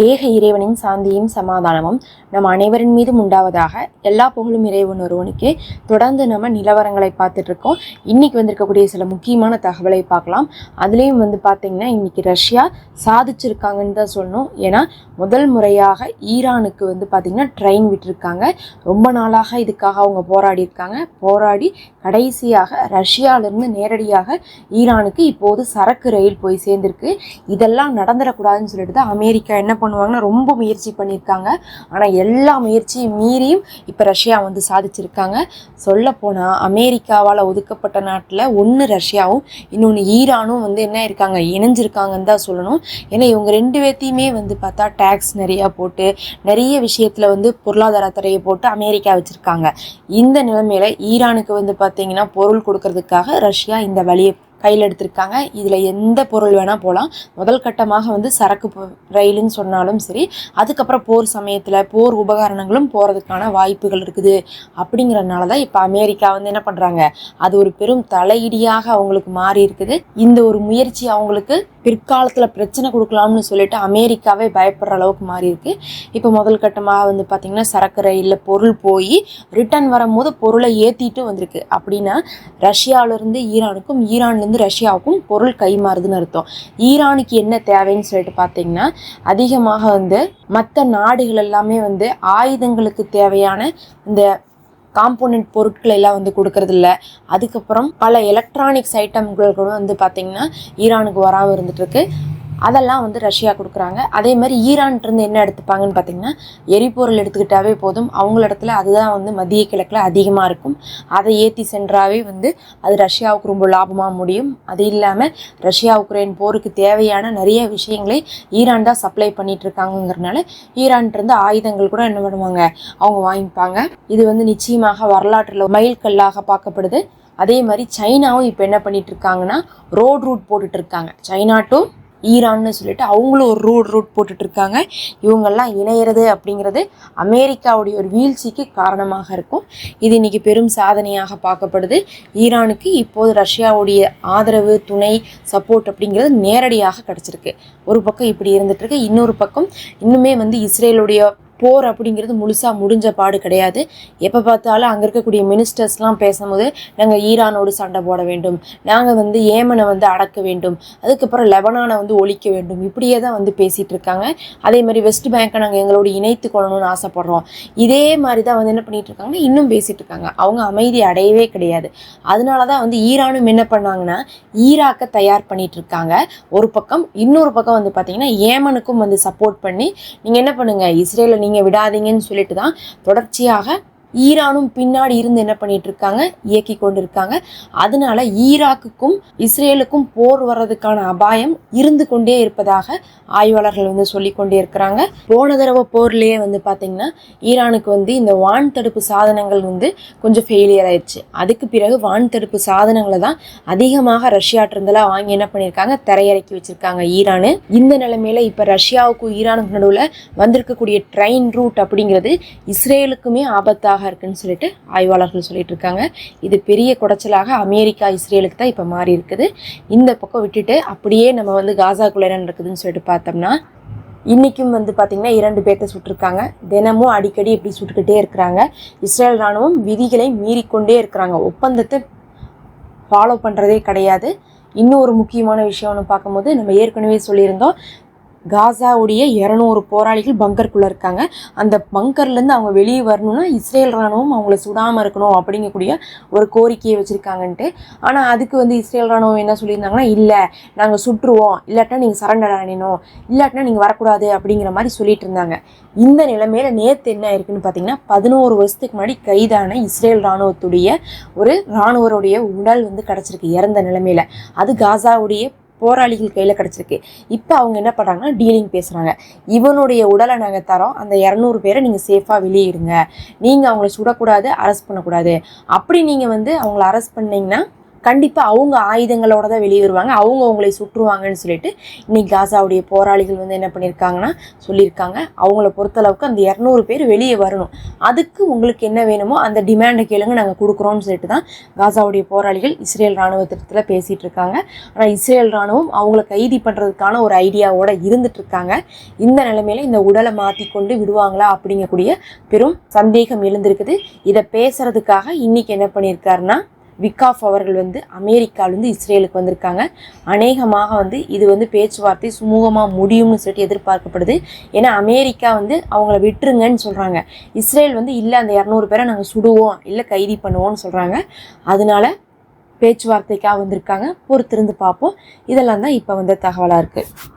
ஏக இறைவனின் சாந்தியும் சமாதானமும் நம் அனைவரின் மீதும் உண்டாவதாக எல்லா புகழும் இறைவன் ஒருவனுக்கு. தொடர்ந்து நம்ம நிலவரங்களை பார்த்துட்டு இருக்கோம் இன்னைக்கு வந்திருக்கக்கூடிய சில முக்கியமான தகவலை பார்க்கலாம். அதுலேயும் வந்து பார்த்தீங்கன்னா இன்னைக்கு ரஷ்யா சாதிச்சிருக்காங்கன்னு தான் சொல்லணும். ஏன்னா முதல் முறையாக ஈரானுக்கு வந்து பார்த்திங்கன்னா ட்ரெயின் விட்டுருக்காங்க. ரொம்ப நாளாக இதுக்காக அவங்க போராடி இருக்காங்க போராடி கடைசியாக ரஷ்யாவிலிருந்து நேரடியாக ஈரானுக்கு இப்போது சரக்கு ரயில் போய் சேர்ந்திருக்கு. இதெல்லாம் நடந்துடக்கூடாதுன்னு சொல்லிட்டு தான் அமெரிக்கா என்ன பண்ணுவாங்கன்னா ரொம்ப முயற்சி பண்ணியிருக்காங்க. ஆனால் எல்லா முயற்சியும் மீறியும் இப்போ ரஷ்யா வந்து சாதிச்சிருக்காங்க. சொல்லப்போனால் அமெரிக்காவால் ஒதுக்கப்பட்ட நாட்டில் ஒன்று ரஷ்யாவும் இன்னொன்று ஈரானும் வந்து என்ன இருக்காங்க இணைஞ்சிருக்காங்கன்னு தான் சொல்லணும். ஏன்னா இவங்க ரெண்டு பேர்த்தையுமே வந்து பார்த்தா டேக்ஸ் நிறையா போட்டு நிறைய விஷயத்தில் வந்து பொருளாதார தடையை போட்டு அமெரிக்கா வச்சுருக்காங்க. இந்த நிலைமையில் ஈரானுக்கு வந்து பார்த்திங்கன்னா பொருள் கொடுக்கறதுக்காக ரஷ்யா இந்த வழியை கையில் எடுத்திருக்காங்க. இதில் எந்த பொருள் வேணால் போகலாம் முதல் கட்டமாக வந்து சரக்கு ரயிலுன்னு சொன்னாலும் சரி அதுக்கப்புறம் போர் சமயத்தில் போர் உபகரணங்களும் போகிறதுக்கான வாய்ப்புகள் இருக்குது. அப்படிங்கிறனால தான் இப்போ அமெரிக்கா வந்து என்ன பண்ணுறாங்க அது ஒரு பெரும் தலையிடியாக அவங்களுக்கு மாறி இருக்குது. இந்த ஒரு முயற்சி அவங்களுக்கு பிற்காலத்தில் பிரச்சனை கொடுக்கலாம்னு சொல்லிட்டு அமெரிக்காவே பயப்படுற அளவுக்கு மாறி இருக்கு. இப்போ முதல் கட்டமாக வந்து பார்த்திங்கன்னா சரக்கு ரயிலில் பொருள் போய் ரிட்டர்ன் வரும்போது பொருளை ஏற்றிட்டு வந்திருக்கு. அப்படின்னா ரஷ்யாவிலேருந்து ஈரானுக்கும் ஈரான்லேருந்து ரஷ்யாவுக்கும் பொருள் கைமாறுதுன்னு அர்த்தம். ஈரானுக்கு என்ன தேவைன்னு சொல்லிட்டு பார்த்தீங்கன்னா அதிகமாக வந்து மற்ற நாடுகள் எல்லாமே வந்து ஆயுதங்களுக்கு தேவையான இந்த காம்போனன்ட் பொருட்கள் எல்லாம் வந்து கொடுக்கறதில்ல. அதுக்கப்புறம் பல எலக்ட்ரானிக்ஸ் ஐட்டம்கள் கூட வந்து பார்த்திங்கன்னா ஈரானுக்கு வராமல் இருந்துட்டு இருக்கு. அதெல்லாம் வந்து ரஷ்யா கொடுக்குறாங்க. அதே மாதிரி ஈரான்கிட்டருந்து என்ன எடுத்துப்பாங்கன்னு பார்த்தீங்கன்னா எரிபொருள் எடுத்துக்கிட்டாவே போதும். அவங்கள இடத்துல அதுதான் வந்து மத்திய கிழக்கில் அதிகமாக இருக்கும். அதை ஏற்றி சென்றாவே வந்து அது ரஷ்யாவுக்கு ரொம்ப லாபமாக முடியும். அது இல்லாமல் ரஷ்யா உக்ரைன் போருக்கு தேவையான நிறைய விஷயங்களை ஈரான் தான் சப்ளை பண்ணிட்டு இருக்காங்கங்கிறனால இருந்து ஆயுதங்கள் கூட என்ன பண்ணுவாங்க? அவங்க வாங்கிப்பாங்க. இது வந்து நிச்சயமாக வரலாற்றில் மைல்கல்லாக பார்க்கப்படுது. அதே மாதிரி சைனாவும் இப்போ என்ன பண்ணிட்டு இருக்காங்கன்னா ரோட் ரூட் போட்டுட்டு இருக்காங்க. சைனா டு ஈரான்னு சொல்லிட்டு அவங்களும் ஒரு ரூட் ரூட் போட்டுட்டு இருக்காங்க இவங்கெல்லாம் இணையிறது அப்படிங்கிறது அமெரிக்காவுடைய ஒரு வீழ்ச்சிக்கு காரணமாக இருக்கும். இது இன்னைக்கு பெரும் சாதனையாக பார்க்கப்படுது. ஈரானுக்கு இப்போது ரஷ்யாவுடைய ஆதரவு துணை சப்போர்ட் அப்படிங்கிறது நேரடியாக கிடச்சிருக்கு. ஒரு பக்கம் இப்படி இருந்துட்டு இருக்கு இன்னொரு பக்கம் இன்னுமே வந்து இஸ்ரேலுடைய போர் அப்படிங்கிறது முழுசாக முடிஞ்ச பாடு கிடையாது. எப்போ பார்த்தாலும் அங்கே இருக்கக்கூடிய மினிஸ்டர்ஸ்லாம் பேசும்போது நாங்கள் ஈரானோடு சண்டை போட வேண்டும். நாங்கள் வந்து ஏமனை வந்து அடக்க வேண்டும். அதுக்கப்புறம் லெபனானை வந்து ஒழிக்க வேண்டும். இப்படியே தான் வந்து பேசிகிட்டு இருக்காங்க. அதே மாதிரி வெஸ்ட் பேங்கை நாங்கள் எங்களோட இணைத்து கொள்ளணும்னு ஆசைப்படுறோம். இதே மாதிரி தான் வந்து என்ன பண்ணிகிட்டு இருக்காங்கன்னா இன்னும் பேசிகிட்டு இருக்காங்க. அவங்க அமைதி அடையவே கிடையாது. அதனால தான் வந்து ஈரானும் என்ன பண்ணாங்கன்னா ஈராக்கை தயார் பண்ணிட்டு இருக்காங்க. ஒரு பக்கம் இன்னொரு பக்கம் வந்து பார்த்தீங்கன்னா ஏமனுக்கும் வந்து சப்போர்ட் பண்ணி நீங்கள் என்ன பண்ணுங்கள் இஸ்ரேலில் நீங்கள் விடாதீங்கன்னு சொல்லிட்டு தான் தொடர்ச்சியாக ஈரானும் பின்னாடி இருந்து என்ன பண்ணிட்டு இருக்காங்க இயக்கி கொண்டு இருக்காங்க அதனால ஈராக்குக்கும் இஸ்ரேலுக்கும் போர் வர்றதுக்கான அபாயம் இருந்து கொண்டே இருப்பதாக ஆய்வாளர்கள் வந்து சொல்லிக்கொண்டே இருக்கிறாங்க போன தடவை போர்லேயே வந்து பார்த்தீங்கன்னா ஈரானுக்கு வந்து இந்த வான் தடுப்பு சாதனங்கள் வந்து கொஞ்சம் ஃபெயிலியர் ஆயிடுச்சு. அதுக்கு பிறகு வான் தடுப்பு சாதனங்களை தான் அதிகமாக ரஷ்யாட்டிருந்தெல்லாம் வாங்கி என்ன பண்ணியிருக்காங்க? திரையிறக்கி வச்சிருக்காங்க ஈரானு. இந்த நிலைமையில இப்போ ரஷ்யாவுக்கும் ஈரானுக்கு நடுவில் வந்திருக்கக்கூடிய ட்ரெயின் ரூட் அப்படிங்கிறது இஸ்ரேலுக்குமே ஆபத்தாக இருக்குன்னு சொல்லிட்டு ஆய்வாளர்கள் சொல்லிட்டு இருக்காங்க இது பெரிய குடைச்சலாக அமெரிக்கா இஸ்ரேலுக்கு தான் இப்போ மாறி இருக்குது. இந்த பக்கம் விட்டுட்டு அப்படியே நம்ம வந்து காசாக்குள்ள என்ன நடக்குதுன்னு சொல்லிட்டு பார்த்தோம்னா இன்றைக்கும் வந்து பார்த்திங்கன்னா இரண்டு பேர்த்த சுட்டிருக்காங்க. தினமும் அடிக்கடி இப்படி சுட்டுக்கிட்டே இருக்கிறாங்க. இஸ்ரேல் ராணுவம் விதிகளை மீறிக்கொண்டே இருக்கிறாங்க. ஒப்பந்தத்தை ஃபாலோ பண்ணுறதே கிடையாது. இன்னும் ஒரு முக்கியமான விஷயம்னு பார்க்கும்போது நம்ம ஏற்கனவே சொல்லியிருந்தோம். காசாவுடைய இரநூறு போராளிகள் பங்கருக்குள்ளே இருக்காங்க. அந்த பங்கர்லேருந்து அவங்க வெளியே வரணும்னா இஸ்ரேல் ராணுவம் அவங்கள சுடாமல் இருக்கணும் அப்படிங்கக்கூடிய ஒரு கோரிக்கையை வச்சுருக்காங்கன்ட்டு. ஆனால் அதுக்கு வந்து இஸ்ரேல் ராணுவம் என்ன சொல்லியிருந்தாங்கன்னா இல்லை நாங்கள் சுட்டுருவோம் இல்லாட்டினா நீங்கள் சரண்டர் ஆனினோம் இல்லாட்டினா நீங்கள் வரக்கூடாது அப்படிங்கிற மாதிரி சொல்லிட்டு இருந்தாங்க இந்த நிலைமையில நேற்று என்ன ஆயிருக்குன்னு பார்த்தீங்கன்னா பதினோரு வருஷத்துக்கு முன்னாடி கைதான இஸ்ரேல் ராணுவத்துடைய ஒரு ராணுவருடைய உடல் வந்து கிடச்சிருக்கு இறந்த நிலைமையில. அது காசாவுடைய போராளிகள் கையில் கிடச்சிருக்கு. இப்போ அவங்க என்ன பண்ணுறாங்கன்னா டீலிங் பேசுகிறாங்க இவனுடைய உடலை நாங்கள் தரோம். அந்த இரநூறு பேரை நீங்கள் சேஃபாக வெளியிடுங்க நீங்கள் அவங்கள சுடக்கூடாது அரெஸ்ட் பண்ணக்கூடாது. அப்படி நீங்கள் வந்து அவங்கள அரெஸ்ட் பண்ணிங்கன்னா கண்டிப்பாக அவங்க ஆயுதங்களோட தான் வெளியே வருவாங்க. அவங்க அவங்களை சுற்றுவாங்கன்னு சொல்லிட்டு இன்னைக்கு காசாவுடைய போராளிகள் வந்து என்ன பண்ணியிருக்காங்கன்னா சொல்லியிருக்காங்க. அவங்கள பொறுத்தளவுக்கு அந்த இரநூறு பேர் வெளியே வரணும். அதுக்கு உங்களுக்கு என்ன வேணுமோ அந்த டிமாண்டை கேளுங்க நாங்கள் கொடுக்குறோம்னு சொல்லிட்டு தான் காசாவுடைய போராளிகள் இஸ்ரேல் இராணுவத்திட்டத்தில் பேசிகிட்டு இருக்காங்க. ஆனால் இஸ்ரேல் இராணுவம் அவங்கள கைதி பண்ணுறதுக்கான ஒரு ஐடியாவோட இருந்துட்டு இருக்காங்க. இந்த நிலைமையில இந்த உடலை மாற்றி கொண்டு விடுவாங்களா அப்படிங்கக்கூடிய பெரும் சந்தேகம் எழுந்திருக்குது. இதை பேசுறதுக்காக இன்னைக்கு என்ன பண்ணியிருக்காருன்னா விக்காஃப் அவர்கள் வந்து அமெரிக்காவிலேருந்து இஸ்ரேலுக்கு வந்திருக்காங்க. அநேகமாக வந்து இது வந்து பேச்சுவார்த்தை சுமூகமாக முடியும்னு சொல்லிட்டு எதிர்பார்க்கப்படுது. ஏன்னா அமெரிக்கா வந்து அவங்கள விட்டுருங்கன்னு சொல்கிறாங்க இஸ்ரேல் வந்து இல்லை அந்த இரநூறு பேரை நாங்கள் சுடுவோம் இல்லை கைதி பண்ணுவோம்னு சொல்கிறாங்க அதனால பேச்சுவார்த்தைக்காக வந்திருக்காங்க. பொறுத்திருந்து பார்ப்போம். இதெல்லாம் தான் இப்போ வந்த தகவலாக இருக்குது